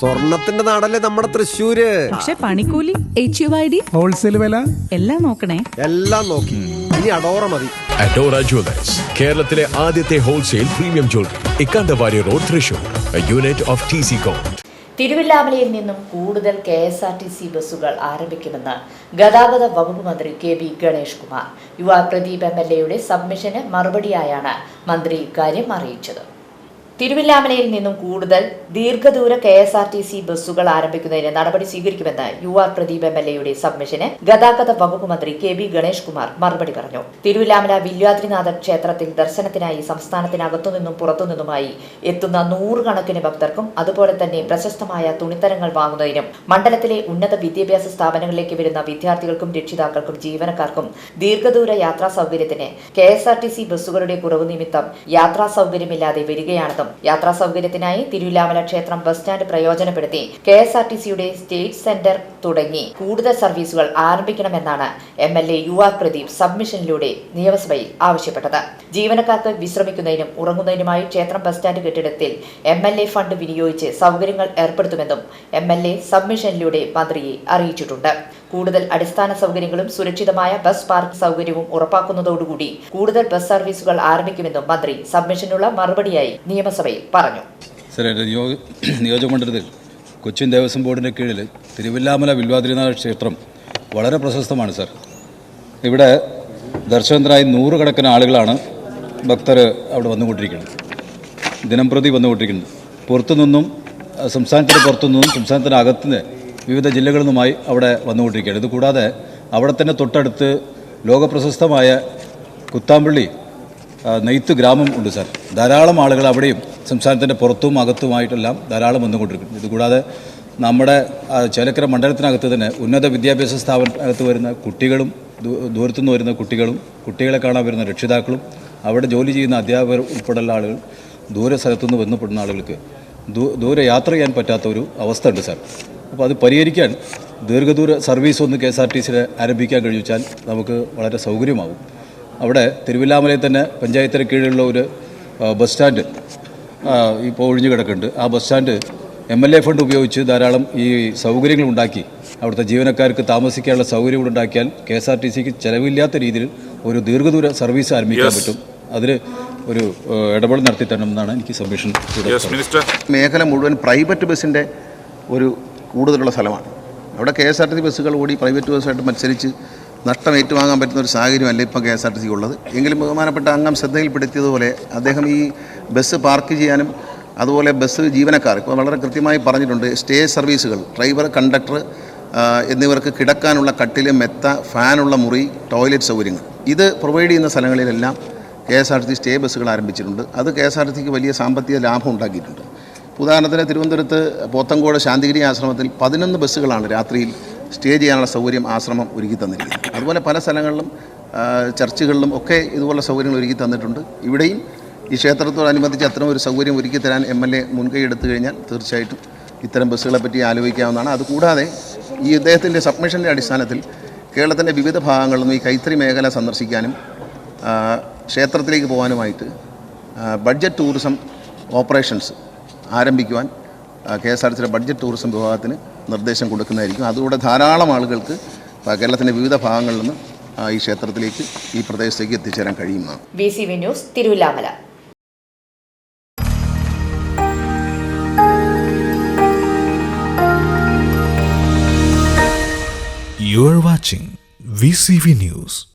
സ്വർണത്തിന്റെ നാടല്ലേ നമ്മുടെ തൃശ്ശൂര്? പക്ഷെ പണിക്കൂലി H U I D wholesale വില? എല്ലാം നോക്കണേ. എല്ലാം നോക്കി. ഇനി അഡോറ മതി. അഡോറ ജ്വല്ലേഴ്സ് കേരളത്തിലെ ആദ്യത്തെ wholesale premium jewellery Ikkandavari road Thrissur. Unit of T C com തിരുവില്ലാമലയിൽ നിന്നും കൂടുതൽ K S R T C ബസ്സുകൾ ആരംഭിക്കുമെന്ന് ഗതാഗത വകുപ്പ് മന്ത്രി കെ വി ഗണേഷ് കുമാർ. യുവ പ്രദീപ് എം എൽ എയുടെ സബ്മിഷന് മറുപടിയായാണ് മന്ത്രി ഇക്കാര്യം അറിയിച്ചത്. തിരുവില്ലാമലയിൽ നിന്നും കൂടുതൽ ദീർഘദൂര K S R T C ബസ്സുകൾ ആരംഭിക്കുന്നതിന് നടപടി സ്വീകരിക്കുമെന്ന് U R Pradeep M L എയുടെ സബ്മിഷന് ഗതാഗത വകുപ്പ് മന്ത്രി കെ ബി ഗണേഷ് കുമാർ മറുപടി പറഞ്ഞു. തിരുവില്ലാമല വില്യാദ്രിനാഥ ക്ഷേത്രത്തിൽ ദർശനത്തിനായി സംസ്ഥാനത്തിനകത്തുനിന്നും പുറത്തുനിന്നുമായി എത്തുന്ന നൂറുകണക്കിന് ഭക്തർക്കും അതുപോലെ തന്നെ പ്രശസ്തമായ തുണിത്തരങ്ങൾ വാങ്ങുന്നതിനും മണ്ഡലത്തിലെ ഉന്നത വിദ്യാഭ്യാസ സ്ഥാപനങ്ങളിലേക്ക് വരുന്ന വിദ്യാർത്ഥികൾക്കും രക്ഷിതാക്കൾക്കും ജീവനക്കാർക്കും ദീർഘദൂര യാത്രാ സൗകര്യത്തിന് K S R T C ബസ്സുകളുടെ കുറവ് നിമിത്തം യാത്രാ സൗകര്യമില്ലാതെ വരികയാണെന്നും യാത്രാ സൗകര്യത്തിനായി തിരുവില്ലാമല ക്ഷേത്രം ബസ് സ്റ്റാൻഡ് പ്രയോജനപ്പെടുത്തി കെ എസ് ആർ ടി സിയുടെ സ്റ്റേറ്റ് സെന്റർ തുടങ്ങി. കൂടുതൽ സർവീസുകൾ ആരംഭിക്കണമെന്നാണ് M L A U R Pradeep സബ്മിഷനിലൂടെ നിയമസഭയിൽ ആവശ്യപ്പെട്ടത്. ജീവനക്കാർക്ക് വിശ്രമിക്കുന്നതിനും ഉറങ്ങുന്നതിനുമായി ക്ഷേത്രം ബസ് സ്റ്റാൻഡ് കെട്ടിടത്തിൽ എം എൽ എ ഫണ്ട് വിനിയോഗിച്ച് സൗകര്യങ്ങൾ ഏർപ്പെടുത്തുമെന്നും എം എൽ എ സബ്മിഷനിലൂടെ മന്ത്രിയെ അറിയിച്ചിട്ടുണ്ട്. കൂടുതൽ അടിസ്ഥാന സൗകര്യങ്ങളും സുരക്ഷിതമായ ബസ് പാർക്ക് സൗകര്യവും ഉറപ്പാക്കുന്നതോടുകൂടി കൂടുതൽ ബസ് സർവീസുകൾ ആരംഭിക്കുമെന്നും മന്ത്രി സബ്മിഷനുള്ള മറുപടിയായി നിയമസഭയിൽ പറഞ്ഞു. നിയോജകമണ്ഡലത്തിൽ കൊച്ചിൻ ദേവസ്വം ബോർഡിന്റെ കീഴിൽ തിരുവില്ലാമല വിൽവാതിരിനാഥ ക്ഷേത്രം വളരെ പ്രശസ്തമാണ് സർ. ഇവിടെ ദർശനത്തിനായി നൂറുകണക്കിന് ആളുകളാണ് ഭക്തർ അവിടെ വന്നുകൊണ്ടിരിക്കുന്നത്. ദിനംപ്രതി വന്നുകൊണ്ടിരിക്കുന്നത് പുറത്തുനിന്നും സംസ്ഥാനത്തിന് പുറത്തുനിന്നും സംസ്ഥാനത്തിന് അകത്തുനിന്ന് വിവിധ ജില്ലകളിൽ നിന്നുമായി അവിടെ വന്നുകൊണ്ടിരിക്കുകയാണ്. ഇത് കൂടാതെ അവിടെ തന്നെ തൊട്ടടുത്ത് ലോകപ്രശസ്തമായ കുത്താമ്പള്ളി നെയ്ത്ത് ഗ്രാമം ഉണ്ട് സാർ. ധാരാളം ആളുകൾ അവിടെയും സംസ്ഥാനത്തിന്റെ പുറത്തും അകത്തുമായിട്ടെല്ലാം ധാരാളം വന്നുകൊണ്ടിരിക്കുന്നു. ഇതുകൂടാതെ നമ്മുടെ ചേലക്കര മണ്ഡലത്തിനകത്ത് തന്നെ ഉന്നത വിദ്യാഭ്യാസ സ്ഥാപനത്തിനകത്ത് വരുന്ന കുട്ടികളും ദൂരത്തുനിന്ന് വരുന്ന കുട്ടികളും കുട്ടികളെ കാണാൻ വരുന്ന രക്ഷിതാക്കളും അവിടെ ജോലി ചെയ്യുന്ന അധ്യാപകർ ഉൾപ്പെടെയുള്ള ആളുകൾ ദൂര സ്ഥലത്തുനിന്ന് വന്നപ്പെടുന്ന ആളുകൾക്ക് ദൂരെ യാത്ര ചെയ്യാൻ പറ്റാത്ത ഒരു അവസ്ഥ ഉണ്ട് സാർ. അപ്പോൾ അത് പരിഹരിക്കാൻ ദീർഘദൂര സർവീസ് ഒന്ന് കെ എസ് ആർ ടി സിയിൽ ആരംഭിക്കാൻ കഴിഞ്ഞാൽ നമുക്ക് വളരെ സൗകര്യമാകും അവിടെ തിരുവില്ലാമലയിൽ തന്നെ പഞ്ചായത്തിന് കീഴിലുള്ള ഒരു ബസ് സ്റ്റാൻഡ് ഇപ്പോൾ ഒഴിഞ്ഞു കിടക്കുന്നുണ്ട്. ആ bus stand M L A fund ഉപയോഗിച്ച് ധാരാളം ഈ സൗകര്യങ്ങൾ ഉണ്ടാക്കി. അവിടുത്തെ ജീവനക്കാർക്ക് താമസിക്കാനുള്ള സൗകര്യങ്ങൾ ഉണ്ടാക്കിയാൽ കെ എസ് ആർ ടി സിക്ക് ചിലവില്ലാത്ത രീതിയിൽ ഒരു ദീർഘദൂര സർവീസ് ആരംഭിക്കാൻ പറ്റും. അതിൽ ഒരു ഇടപെടൽ നടത്തി തരണമെന്നാണ് എനിക്ക് സബ്മിഷൻ യെസ് മിനിസ്റ്റർ മേഖല മുഴുവൻ പ്രൈവറ്റ് ബസ്സിന്റെ ഒരു കൂടുതലുള്ള സ്ഥലമാണ്. അവിടെ K S R T C ബസ്സുകൾ ഓടി പ്രൈവറ്റ് ബസ്സുമായിട്ട് മത്സരിച്ച് നഷ്ടം ഏറ്റുവാങ്ങാൻ പറ്റുന്ന ഒരു സാഹചര്യമല്ല ഇപ്പം K S R T C ഉള്ളത്. എങ്കിലും ബഹുമാനപ്പെട്ട അംഗം ശ്രദ്ധയിൽപ്പെടുത്തിയതുപോലെ അദ്ദേഹം ഈ ബസ് പാർക്ക് ചെയ്യാനും അതുപോലെ ബസ് ജീവനക്കാർ ഇപ്പോൾ വളരെ കൃത്യമായി പറഞ്ഞിട്ടുണ്ട് സ്റ്റേ സർവീസുകൾ ഡ്രൈവർ കണ്ടക്ടർ എന്നിവർക്ക് കിടക്കാനുള്ള കട്ടിൽ മെത്ത ഫാനുള്ള മുറി ടോയ്ലറ്റ് സൗകര്യങ്ങൾ. ഇത് പ്രൊവൈഡ് ചെയ്യുന്ന സ്ഥലങ്ങളിലെല്ലാം K S R T C stay ബസ്സുകൾ ആരംഭിച്ചിട്ടുണ്ട്. അത് കെ എസ് ആർ ടി സിക്ക് വലിയ സാമ്പത്തിക ലാഭം ഉണ്ടാക്കിയിട്ടുണ്ട്. ഉദാഹരണത്തിന് തിരുവനന്തപുരത്ത് പോത്തങ്കോട് ശാന്തിഗിരി ആശ്രമത്തിൽ പതിനൊന്ന് ബസ്സുകളാണ് രാത്രിയിൽ സ്റ്റേ ചെയ്യാനുള്ള സൗകര്യം ആശ്രമം ഒരുക്കി തന്നിരിക്കുന്നത്. അതുപോലെ പല സ്ഥലങ്ങളിലും ചർച്ചുകളിലും ഒക്കെ ഇതുപോലെ സൗകര്യങ്ങൾ ഒരുക്കി തന്നിട്ടുണ്ട്. ഇവിടെയും ഈ ക്ഷേത്രത്തോടനുബന്ധിച്ച് അത്തരം ഒരു സൗകര്യം ഒരുക്കി തരാൻ എം എൽ എ മുൻകൈ എടുത്തു കഴിഞ്ഞാൽ തീർച്ചയായിട്ടും ഇത്തരം ബസ്സുകളെ പറ്റി ആലോചിക്കാവുന്നതാണ്. അതുകൂടാതെ ഈ ഇദ്ദേഹത്തിന്റെ സബ്മിഷന്റെ അടിസ്ഥാനത്തിൽ കേരളത്തിന്റെ വിവിധ ഭാഗങ്ങളിൽ നിന്നും ഈ കൈത്തറി മേഖല സന്ദർശിക്കാനും ക്ഷേത്രത്തിലേക്ക് പോകാനുമായിട്ട് ബഡ്ജറ്റ് ടൂറിസം ഓപ്പറേഷൻസ് ആരംഭിക്കുവാൻ കെ എസ് ആർ ടി സിയുടെ ബഡ്ജറ്റ് ടൂറിസം വിഭാഗത്തിന് നിർദ്ദേശം കൊടുക്കുന്നതായിരിക്കും. അതുകൂടെ ധാരാളം ആളുകൾക്ക് കേരളത്തിന്റെ വിവിധ ഭാഗങ്ങളിൽ നിന്ന് ഈ ക്ഷേത്രത്തിലേക്ക് ഈ പ്രദേശത്തേക്ക് എത്തിച്ചേരാൻ കഴിയുന്നതാണ്. B C V news Thiruvilwamala. You are watching VCV News.